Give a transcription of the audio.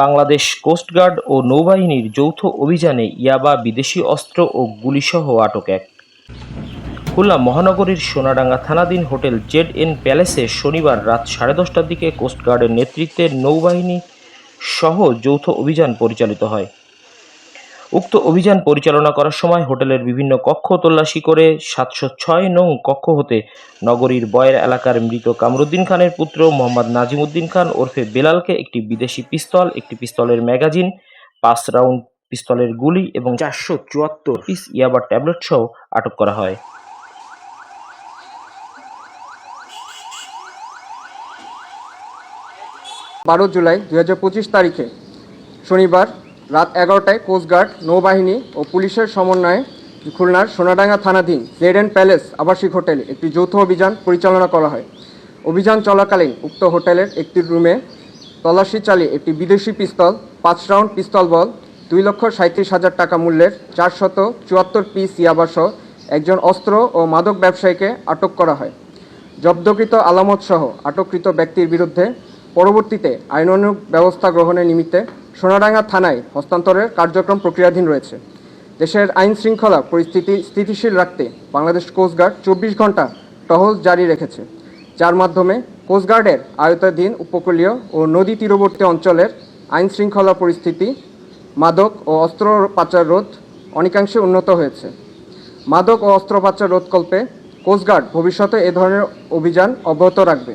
Bangladesh coast guard ও নৌবাহিনীর যৌথ অভিযানে ইয়াবা বিদেশি অস্ত্র ও গুলিসহ আটক এক। খুলনা মহানগরীর সোনাডাঙ্গা থানাধীন হোটেল জেড এন প্যালেসে শনিবার রাত সাড়ে দশটার দিকে কোস্টগার্ডের নেতৃত্বে নৌবাহিনী সহ যৌথ অভিযান পরিচালিত হয়। উক্ত অভিযান পরিচালনা করার সময় হোটেলের বিভিন্ন কক্ষ তল্লাশি করে সাতশো ছয় নং কক্ষ হতে নগরীর বয়ের এলাকার মৃত কামরুদ্দিন খানের পুত্র মোহাম্মদ নাজিমুদ্দিন খান ওরফে বেলালকে একটি বিদেশি পিস্তল একটি পিস্তলের ম্যাগাজিন পাঁচ রাউন্ড পিস্তলের গুলি এবং চারশো চুয়াত্তর পিস ইয়াবার ট্যাবলেট সহ আটক করা হয়। বারো জুলাই দু হাজার পঁচিশ তারিখে শনিবার রাত এগারোটায় কোস্টগার্ড নৌবাহিনী ও পুলিশের সমন্বয়ে খুলনার সোনাডাঙ্গা থানাধীন জেড প্যালেস আবাসিক হোটেলে একটি যৌথ অভিযান পরিচালনা করা হয়। অভিযান চলাকালীন উক্ত হোটেলের একটি রুমে তল্লাশি চালিয়ে একটি বিদেশি পিস্তল, পাঁচ রাউন্ড পিস্তল বল, দুই লক্ষ সাঁত্রিশ হাজার টাকা মূল্যের চারশত চুয়াত্তর পিস ইয়াবাসহ একজন অস্ত্র ও মাদক ব্যবসায়ীকে আটক করা হয়। জব্দকৃত আলামত সহ আটককৃত ব্যক্তির বিরুদ্ধে পরবর্তীতে আইনানুগ ব্যবস্থা গ্রহণের নিমিত্তে সোনাডাঙ্গা থানায় হস্তান্তরের কার্যক্রম প্রক্রিয়াধীন রয়েছে। দেশের আইন শৃঙ্খলা পরিস্থিতি স্থিতিশীল রাখতে বাংলাদেশ কোস্টগার্ড চব্বিশ ঘণ্টা টহল জারি রেখেছে। যার মাধ্যমে কোস্টগার্ডের আয়তাধীন উপকূলীয় ও নদী তীরবর্তী অঞ্চলের আইন শৃঙ্খলা পরিস্থিতি, মাদক ও অস্ত্র পাচার রোধ অনেকাংশে উন্নত হয়েছে। মাদক ও অস্ত্র পাচার রোধকল্পে কোস্টগার্ড ভবিষ্যতে এ ধরনের অভিযান অব্যাহত রাখবে।